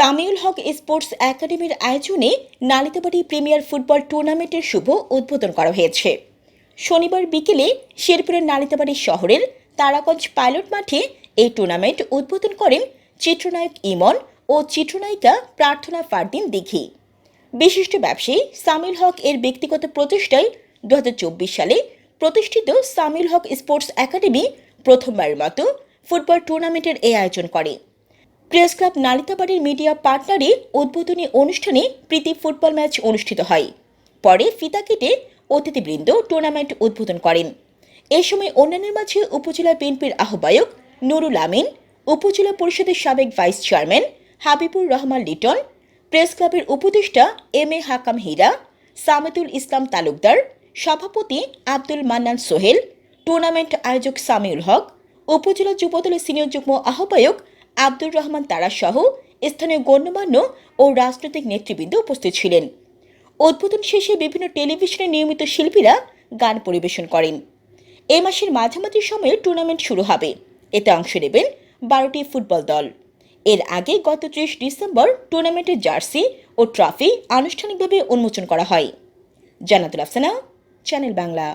সামিউল হক sports একাডেমির আয়োজনে Nalitabari premier football টুর্নামেন্টের শুভ উদ্বোধন করা হয়েছে। শনিবার বিকেলে শেরপুরের নালিতাবাড়ি শহরের তারাগঞ্জ পাইলট মাঠে এই টুর্নামেন্ট উদ্বোধন করেন চিত্রনায়ক ইমন ও চিত্রনায়িকা প্রার্থনা ফারদিন দিঘি। বিশিষ্ট ব্যবসায়ী সামিল হক এর ব্যক্তিগত প্রচেষ্টায় দু সালে প্রতিষ্ঠিত সামিল হক স্পোর্টস একাডেমি প্রথমবারের মতো ফুটবল টুর্নামেন্টের এই আয়োজন করে। প্রেস ক্লাব নালিতাবাড়ির মিডিয়া পার্টনারে উদ্বোধনী অনুষ্ঠানে প্রীতি ফুটবল ম্যাচ অনুষ্ঠিত হয়। পরে ফিতা কেটে অতিথিবৃন্দ টুর্নামেন্ট উদ্বোধন করেন। এ সময় অন্যান্যের মাঝে উপজেলা বিএনপির আহ্বায়ক নুরুল আমিন, উপজেলা পরিষদের সাবেক vice chairman Habibur Rahman Liton, press ক্লাবের উপদেষ্টা এম এ হাকাম হীরা সামেদুল ইসলাম তালুকদার, সভাপতি আব্দুল মান্নান সোহেল, টুর্নামেন্ট আয়োজক সামিউল হক, উপজেলা যুবদলের সিনিয়র যুগ্ম আহ্বায়ক আব্দুর রহমান তারা সহ স্থানীয় গণ্যমান্য ও রাজনৈতিক নেতৃবৃন্দ উপস্থিত ছিলেন। উদ্বোধন শেষে বিভিন্ন টেলিভিশনে নিয়মিত শিল্পীরা গান পরিবেশন করেন। এ মাসের মাঝামাঝি সময়ে টুর্নামেন্ট শুরু হবে। এতে অংশ নেবেন বারোটি ফুটবল দল। এর আগে গত ত্রিশ ডিসেম্বর টুর্নামেন্টের জার্সি ও ট্রফি আনুষ্ঠানিকভাবে উন্মোচন করা হয়। জানাতুল আফসানা, চ্যানেল বাংলা।